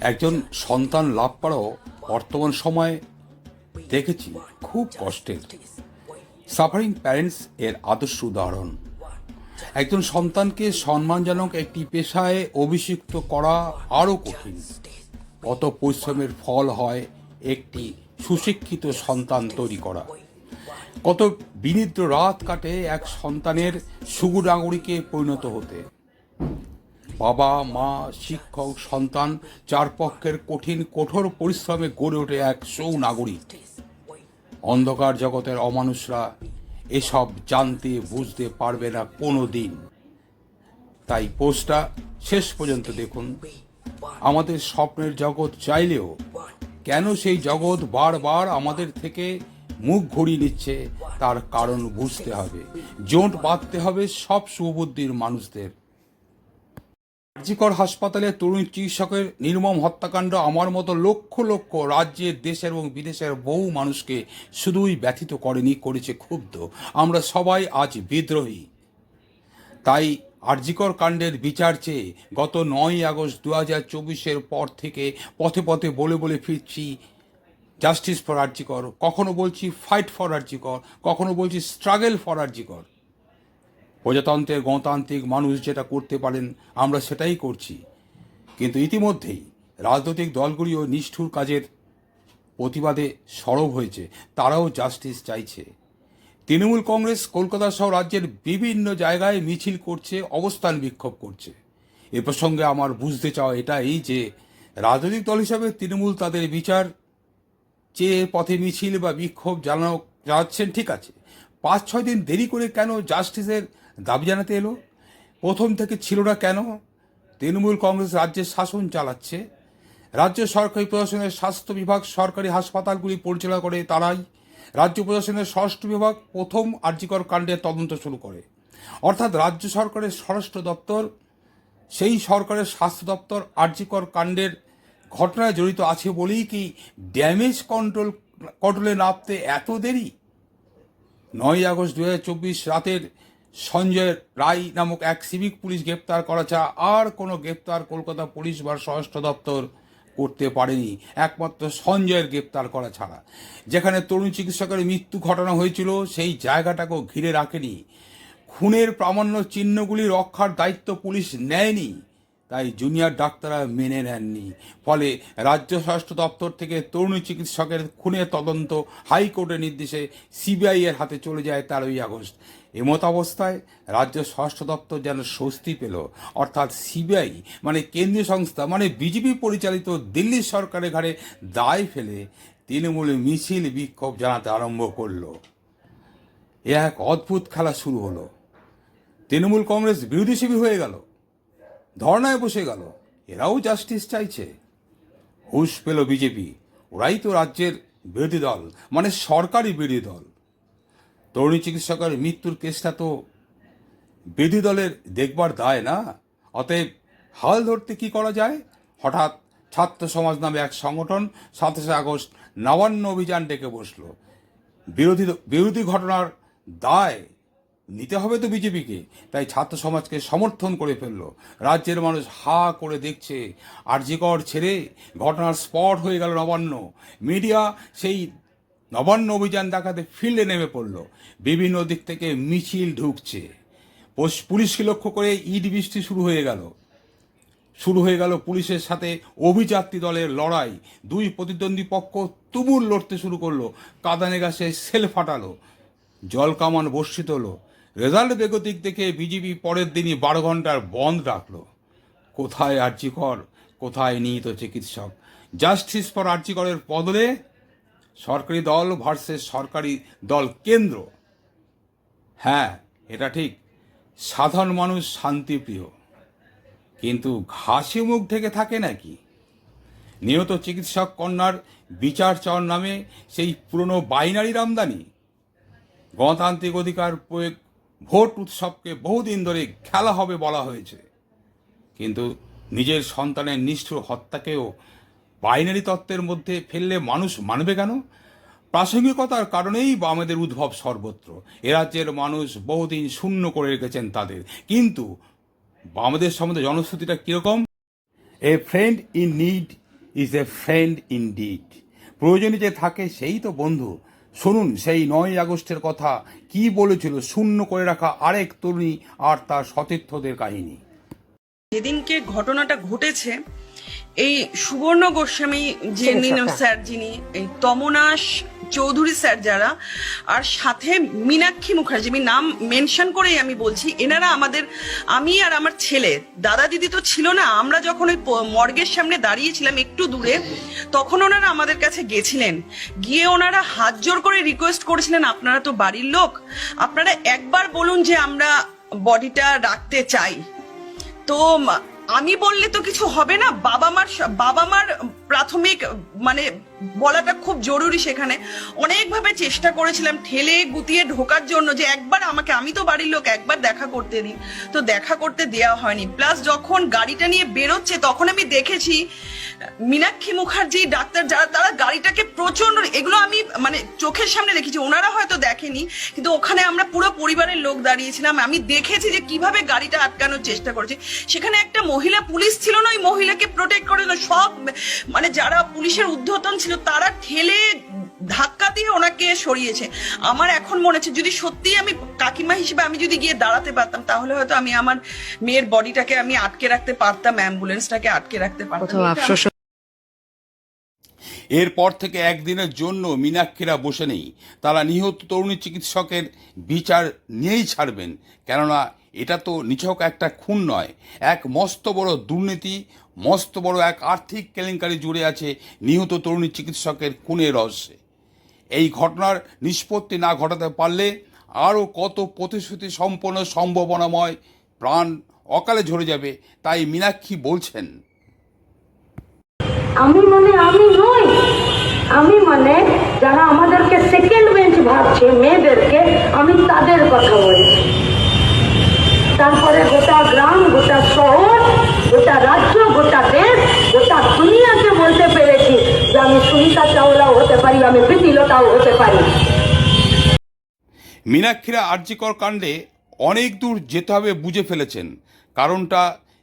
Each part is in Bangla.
একজন সন্তান লাভ করাও বর্তমান সময়ে দেখেছি খুব কষ্টের। সাফারিং প্যারেন্টস এর আদর্শ উদাহরণ। একজন সন্তানকে সম্মানজনক একটি পেশায় অভিষিক্ত করা আরও কঠিন। কত পরিশ্রমের ফল হয় একটি সুশিক্ষিত সন্তান তৈরি করা। কত বিনিদ্র রাত কাটে এক সন্তানের সুগু নাগরিকে পরিণত হতে। বাবা, মা, শিক্ষক, সন্তান, চার পক্ষের কঠিন, কঠোর পরিশ্রমে গড়ে ওঠে এক সৌনাগরিক অন্ধকার জগতের অমানুষরা এসব জানতে, বুঝতে পারবে না কোনো দিন তাই পোস্টটা শেষ পর্যন্ত দেখুন। আমাদের স্বপ্নের জগৎ চাইলেও কেন সেই জগৎ বারবার আমাদের থেকে মুখ ঘুরিয়ে নিচ্ছে, তার কারণ বুঝতে হবে। জোট বাঁধতে হবে সব সুবুদ্ধির মানুষদের। আরজিকর হাসপাতালে তরুণ চিকিৎসকের নির্মম হত্যাকাণ্ড আমার মতো লক্ষ লক্ষ রাজ্যের দেশের এবং বিদেশের বহু মানুষকে শুধুই ব্যথিত করেনি, করেছে ক্ষুব্ধ। আমরা সবাই আজ বিদ্রোহী। তাই আরজিকর কাণ্ডের বিচার চেয়ে গত নয় আগস্ট দু হাজার চব্বিশের পর থেকে পথে পথে বলে বলে ফিরছি, জাস্টিস ফর আরজিকর। কখনো বলছি, ফাইট ফর আরজিকর। কখনো বলছি, স্ট্রাগল ফর আরজিকর। প্রজাতন্ত্রের গণতান্ত্রিক মানুষ যেটা করতে পারেন, আমরা সেটাই করছি। কিন্তু ইতিমধ্যেই রাজনৈতিক দলগুলিও নিষ্ঠুর কাজের প্রতিবাদে সরব হয়েছে। তারাও জাস্টিস চাইছে। তৃণমূল কংগ্রেস কলকাতা সহ রাজ্যের বিভিন্ন জায়গায় মিছিল করছে, অবস্থান বিক্ষোভ করছে। এ প্রসঙ্গে আমার বুঝতে চাওয়া এটাই যে, রাজনৈতিক দল হিসাবে তৃণমূল তাদের বিচার চেয়ে পথে মিছিল বা বিক্ষোভ জানানো জানাচ্ছেন, ঠিক আছে। পাঁচ ছয় দিন দেরি করে কেন জাস্টিসের দাবি জানাতে এলো। প্রথম থেকে ছিল না কেন? তৃণমূল কংগ্রেস রাজ্যের শাসন চালাচ্ছে। রাজ্য সরকারি প্রশাসনের স্বাস্থ্য বিভাগ সরকারি হাসপাতালগুলি পরিচালনা করে তারাই। রাজ্য প্রশাসনের স্বরাষ্ট্র বিভাগ প্রথম আর্যিকর কাণ্ডের তদন্ত শুরু করে। অর্থাৎ রাজ্য সরকারের স্বরাষ্ট্র দপ্তর, সেই সরকারের স্বাস্থ্য দপ্তর আর্যিকর কাণ্ডের ঘটনায় জড়িত আছে বলেই কি ড্যামেজ কন্ট্রোল, কন্ট্রোলে নামতে এত দেরি? নয় আগস্ট দু রাতের সঞ্জয় রায় নামক এক সিভিক পুলিশ গ্রেপ্তার করা ছাড়া আর কোনো গ্রেপ্তার কলকাতা পুলিশ বা স্বরাষ্ট্র দপ্তর করতে পারেনি। একমাত্র সঞ্জয়ের গ্রেপ্তার করা ছাড়া। যেখানে তরুণ চিকিৎসকের মৃত্যু ঘটনা হয়েছিল, সেই জায়গাটাকেও ঘিরে রাখেনি। খুনের প্রামাণ্য চিহ্নগুলি রক্ষার দায়িত্ব পুলিশ নেয়নি। তাই জুনিয়র ডাক্তাররা মেনে নেননি। ফলে রাজ্য স্বাস্থ্য দপ্তর থেকে তরুণ চিকিৎসকের খুনের তদন্ত হাইকোর্টের নির্দেশে সিবিআই এর হাতে চলে যায় তেরোই আগস্ট। এমত অবস্থায় রাজ্য স্বাস্থ্য দপ্তর যেন স্বস্তি পেল। অর্থাৎ সিবিআই মানে কেন্দ্রীয় সংস্থা মানে বিজেপি পরিচালিত দিল্লি সরকারের ঘাড়ে দায় ফেলে তৃণমূল মিছিল বিক্ষোভ জানাতে আরম্ভ করল। এ এক অদ্ভুত খেলা শুরু হলো। তৃণমূল কংগ্রেস বিরোধী হয়ে গেল। ধর্নায় বসে গেল। এরাও জাস্টিস চাইছে। হুশ পেল বিজেপি ওরাই তো রাজ্যের বিরোধী দল মানে সরকারি বিরোধী দল। তরুণী চিকিৎসকের মৃত্যুর কেসটা তো বিরোধী দলের দেখবার দায় না। অতএব হাল ধরতে কি করা যায়? হঠাৎ ছাত্র সমাজ নামে এক সংগঠন সাতাশে আগস্ট নবান্ন অভিযান ডেকে বসল। বিরোধী বিরোধী ঘটনার দায় নিতে হবে তো বিজেপিকে। তাই ছাত্র সমাজকে সমর্থন করে ফেলল। রাজ্যের মানুষ হা করে দেখছে। আরজিকর ছেড়ে ঘটনার স্পট হয়ে গেল নবান্ন। মিডিয়া সেই নবান্ন অভিযান দেখাতে ফিল্ডে নেমে পড়ল। বিভিন্ন দিক থেকে মিছিল ঢুকছে। পুলিশকে লক্ষ্য করে ইট বৃষ্টি শুরু হয়ে গেল। শুরু হয়ে গেল পুলিশের সাথে অভিযাত্রী দলের লড়াই। দুই প্রতিদ্বন্দ্বী পক্ষ তুমুল লড়তে শুরু করল। কাদানে গাছে সেল ফাটালো। জল কামান বর্ষিত হলো। রেজাল্ট বেগতিক দেখে বিজেপি পরের দিনই বারো ঘণ্টার বন্ধ রাখল। কোথায় আর্যিকর? কোথায় নিহিত চিকিৎসক? জাস্টিস ফর আর্যিকরের বদলে সরকারি দল ভার্সেস সরকারি দল কেন্দ্র। হ্যাঁ এটা ঠিক। সাধারণ মানুষ শান্তিপ্রিয়। কিন্তু ঘাসে মুখ ঢেকে থাকে নাকি? নিহত চিকিৎসক কন্যার বিচার চাওয়ার নামে সেই পুরনো বাইনারির আমদানি গণতান্ত্রিক অধিকার প্রয়োগ ভোট উৎসবকে বহুদিন ধরে খেলা হবে বলা হয়েছে। কিন্তু নিজের সন্তানের নিষ্ঠুর হত্যাকেও বাইনারি তত্ত্বের মধ্যে ফেললে মানুষ মানবে কেন? প্রাসঙ্গিকতার কারণেই বামেদের উদ্ভব সর্বত্র। এ রাজ্যের মানুষ বহুদিন শূন্য করে রেখেছেন তাদের। কিন্তু বামেদের সম্বন্ধে জনশ্রুতিটা কীরকম? A friend in need is a friend in deed প্রয়োজনে যে থাকে সেই তো বন্ধু। শুনুন, সেই নয় আগস্টের কথা কি বলেছিল শূন্য করে রাখা আরেক তরুণী আর তার সতীর্থদের কাহিনী। যেদিনকে ঘটনাটা ঘটেছে এই সুবর্ণ গোস্বামী যে ছিলেন নিন- স্যারটা। স্যার যিনি এই তমনাশ চৌধুরী স্যার যারা আর সাথে মীনাক্ষী মুখার্জি আমি নাম মেনশন করেই আমি বলছি এনারা আমাদের আমি আর আমার ছেলে দাদা দিদি তো ছিল না আমরা যখন ওই মর্গের সামনে দাঁড়িয়েছিলাম একটু দূরে তখন ওনারা আমাদের কাছে গেছিলেন গিয়ে ওনারা হাত জোর করে রিকোয়েস্ট করেছিলেন আপনারা তো বাড়ির লোক আপনারা একবার বলুন যে আমরা বডিটা রাখতে চাই তো আমি বললে তো কিছু হবে না। বাবা মার বাবা মার প্রাথমিক মানে বলাটা খুব জরুরি সেখানে। অনেকভাবে চেষ্টা করেছিলাম ঠেলে গুতিয়ে ঢোকার জন্য যে একবার আমাকে, আমি তো বাড়ির লোক, একবার দেখা করতে দিন তো দেখা করতে দেওয়া হয়নি। প্লাস যখন গাড়িটা নিয়ে বেরোচ্ছে, তখন আমি দেখেছি, মীনাক্ষী মুখার্জি, ডাক্তার যারা, তারা গাড়িটাকে প্রচণ্ড এগুলো আমি মানে চোখের সামনে দেখেছি। ওনারা হয়তো দেখেনি, কিন্তু ওখানে আমরা পুরো পরিবারের লোক দাঁড়িয়েছিলাম। আমি দেখেছি যে কীভাবে গাড়িটা আটকানোর চেষ্টা করেছে। সেখানে একটা মহিলা, পুলিশ ছিল না, ওই মহিলাকে প্রোটেক্ট করে সব মানে যারা পুলিশের ঊর্ধ্বতন ছিল তারা ঠেলে ধাক্কা দিয়ে ওনাকে সরিয়েছে। আমার এখন মনে হচ্ছে যদি সত্যি আমি কাকিমা হিসেবে আমি যদি গিয়ে দাঁড়াতে পারতাম তাহলে হয়তো আমি আমার মেয়ের বডিটাকে আমি আটকে রাখতে পারতাম অ্যাম্বুলেন্সটাকে আটকে রাখতে পারতাম। এরপর থেকে একদিনের জন্য মীনাক্ষীরা বসে নেই। তারা নিহত তরুণী চিকিৎসকের বিচার নিয়েই ছাড়বেন। কেননা এটা তো নিছক একটা খুন নয়। এক মস্ত বড় দুর্নীতি মস্ত বড় এক আর্থিক কেলেঙ্কারি জুড়ে আছে নিহত তরুণী চিকিৎসকের খুনের রহস্যে। এই ঘটনার নিষ্পত্তি না ঘটাতে পারলে আরও কত প্রতিশ্রুতি সম্পন্ন, সম্ভাবনাময় প্রাণ অকালে ঝরে যাবে, তাই মীনাক্ষী বলছেন। আমি মানে আমি নই। আমি মানে যারা আমাদেরকে সেকেন্ড বেঞ্চ ভাবছে, মেয়েদেরকে, আমি তাদের কথা বলছি। তারপরে গোটা গ্রাম, গোটা শহর মীনাক্ষীরা আর্যিকর কাণ্ডে অনেক দূর যেতে হবে বুঝে ফেলেছেন। কারণটা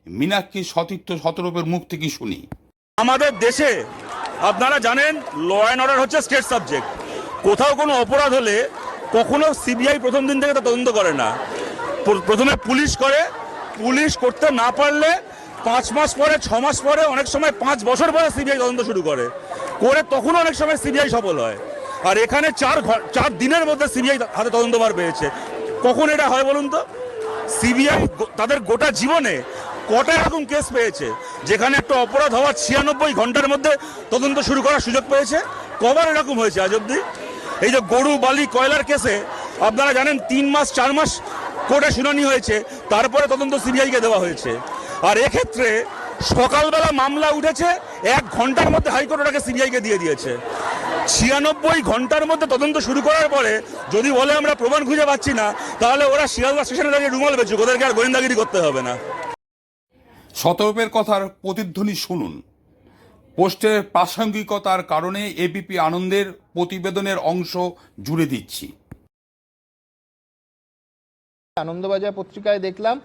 মীনাক্ষী সতীর্থ শতরূপের মুখ থেকে শুনি। আমাদের দেশে, আপনারা জানেন ল অ্যান্ড অর্ডার হচ্ছে স্টেট সাবজেক্ট কোথাও কোনো অপরাধ হলে কখনো সিবিআই প্রথম দিন থেকে তদন্ত করে না। প্রথমে পুলিশ করে, পুলিশ করতে না পারলে পাঁচ মাস পরে, ছ মাস পরে, অনেক সময় পাঁচ বছর পরে সিবিআই তদন্ত শুরু করে। করে তখনও অনেক সময় সিবিআই সফল হয়। আর এখানে চার চার দিনের মধ্যে সিবিআই হাতে তদন্তভার পেয়েছে। কখন এটা হয় বলুন তো? সিবিআই তাদের গোটা জীবনে কটা এরকম কেস পেয়েছে, যেখানে একটা অপরাধ হওয়ার ছিয়ানব্বই ঘণ্টার মধ্যে তদন্ত শুরু করার সুযোগ পেয়েছে? কবার এরকম হয়েছে আজ অব্দি এই যে গরু, বালি, কয়লার কেসে আপনারা জানেন তিন মাস, চার মাস কোর্টে শুনানি হয়েছে, তারপরে তদন্ত সিবিআইকে দেওয়া হয়েছে। আর এক্ষেত্রে সকালবেলা মামলা উঠেছে, এক ঘণ্টার মধ্যে হাইকোর্ট ওটাকে সিবিআইকে দিয়ে দিয়েছে। ছিয়ানব্বই ঘণ্টার মধ্যে তদন্ত শুরু করার পরে যদি বলে আমরা প্রমাণ খুঁজে পাচ্ছি না তাহলে ওরা শিয়ালদা স্টেশনে দাঁড়িয়ে রুমাল বেচুক ওদেরকে আর গোয়েন্দাগিরি করতে হবে না। শতরূপের কথার প্রতিধ্বনি শুনুন। পোস্টের প্রাসঙ্গিকতার কারণে এবিপি আনন্দের প্রতিবেদনের অংশ জুড়ে দিচ্ছি। আনন্দবাজার পত্রিকায় দেখলাম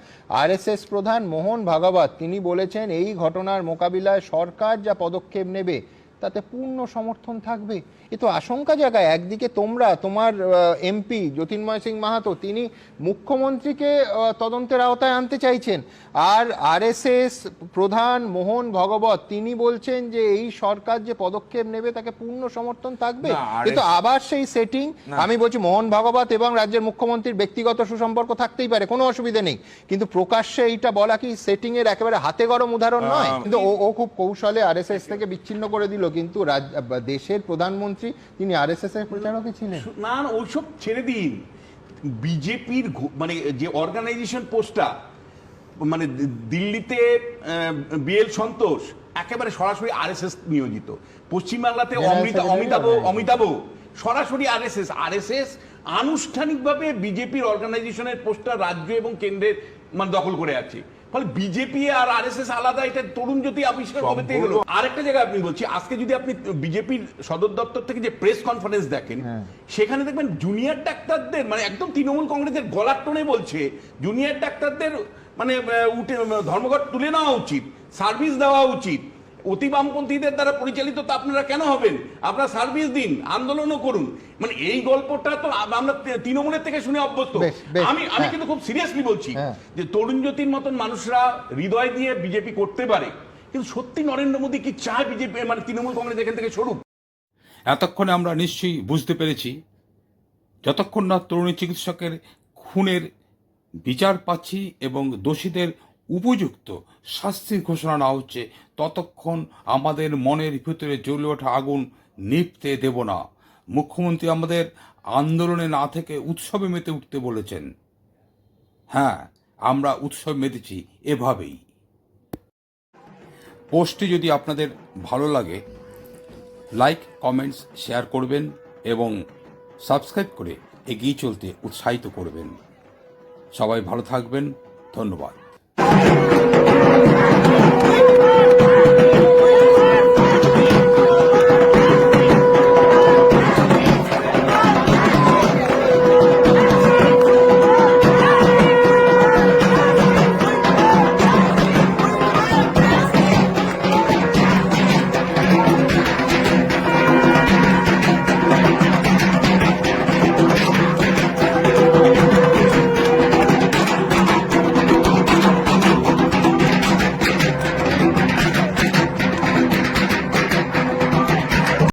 আরএসএস প্রধান মোহন ভাগবত তিনি বলেছেন এই ঘটনার মোকাবিলায় সরকার যা পদক্ষেপ নেবে তাতে পূর্ণ সমর্থন থাকবে। এ তো আশঙ্কা জায়গায় একদিকে তোমরা তোমার এমপি জ্যোতির্ময় সিং মাহাতো তিনি মুখ্যমন্ত্রীকে তদন্তের আওতায় আনতে চাইছেন। আর আরএসএস প্রধান মোহন ভগবত তিনি বলছেন যে এই সরকার যে পদক্ষেপ নেবে তাকে পূর্ণ সমর্থন থাকবে। এ তো আবার সেই সেটিং আমি বলছি মোহন ভগবত এবং রাজ্যের মুখ্যমন্ত্রীর ব্যক্তিগত সুসম্পর্ক থাকতেই পারে কোনো অসুবিধে নেই। কিন্তু প্রকাশ্যে এইটা বলা কি সেটিং এর একেবারে হাতে গরম উদাহরণ নয়? কিন্তু ও ও খুব কৌশলে আরএসএস থেকে বিচ্ছিন্ন করে দিল। কিন্তু দেশের প্রধানমন্ত্রী তিনি আরএসএস এর প্রচারকই ছিলেন। না ওইসব ছেড়ে দিন। বিজেপির মানে যে অর্গানাইজেশন পোস্টটা মানে দিল্লিতে বিএল সন্তোষ একেবারে সরাসরি আরএসএস নিয়োজিত। পশ্চিমবাংলাতে অমিতা অমিতাভ। অমিতাভ সরাসরি আরএসএস। আরএসএস আনুষ্ঠানিকভাবে বিজেপির অর্গানাইজেশনের পোস্টটা রাজ্য এবং কেন্দ্রের মানে দখল করে আছে। ফলে বিজেপি আর আরএসএস আলাদা এটা তরুণ জ্যোতি আবিষ্কার কবে থেকে গেল? আরেকটা জায়গায় আপনি বলছি আজকে যদি আপনি বিজেপির সদর দপ্তর থেকে যে প্রেস কনফারেন্স দেখেন সেখানে দেখবেন জুনিয়র ডাক্তারদের মানে একদম তৃণমূল কংগ্রেসের গলার টোনে বলছে জুনিয়র ডাক্তারদের মানে উঠে ধর্মঘট তুলে নেওয়া উচিত সার্ভিস দেওয়া উচিত। অতি বামপন্থীদের দ্বারা পরিচালিত তো আপনারা কেন হবেন আপনারা সার্ভিস দিন আন্দোলনও করুন মানে এই গল্পটা তো আমরা তৃণমূলের থেকে শুনে অভ্যস্ত আমি আমি হ্যাঁ। কিন্তু খুব সিরিয়াসলি বলছি হ্যাঁ। যে তরুণ জ্যোতির মতন মানুষরা হৃদয় দিয়ে বিজেপি করতে পারে কিন্তু সত্যি নরেন্দ্র মোদী কি চায় বিজেপি মানে তৃণমূল কংগ্রেস এখান থেকে সরুক এতক্ষণে আমরা নিশ্চয়ই বুঝতে পেরেছি যতক্ষণ না তরুণী চিকিৎসকের খুনের বিচার পাচ্ছি এবং দোষীদের উপযুক্ত শাস্তির ঘোষণা না হচ্ছে, ততক্ষণ আমাদের মনের ভিতরে জ্বলে ওঠা আগুন নিপতে দেব না। মুখ্যমন্ত্রী আমাদের আন্দোলনে না থেকে উৎসবে মেতে উঠতে বলেছেন। হ্যাঁ আমরা উৎসব মেতেছি এভাবেই। পোস্টটি যদি আপনাদের ভালো লাগে, লাইক, কমেন্টস, শেয়ার করবেন এবং সাবস্ক্রাইব করে এগিয়ে চলতে উৎসাহিত করবেন। সবাই ভালো থাকবেন, ধন্যবাদ। Thank you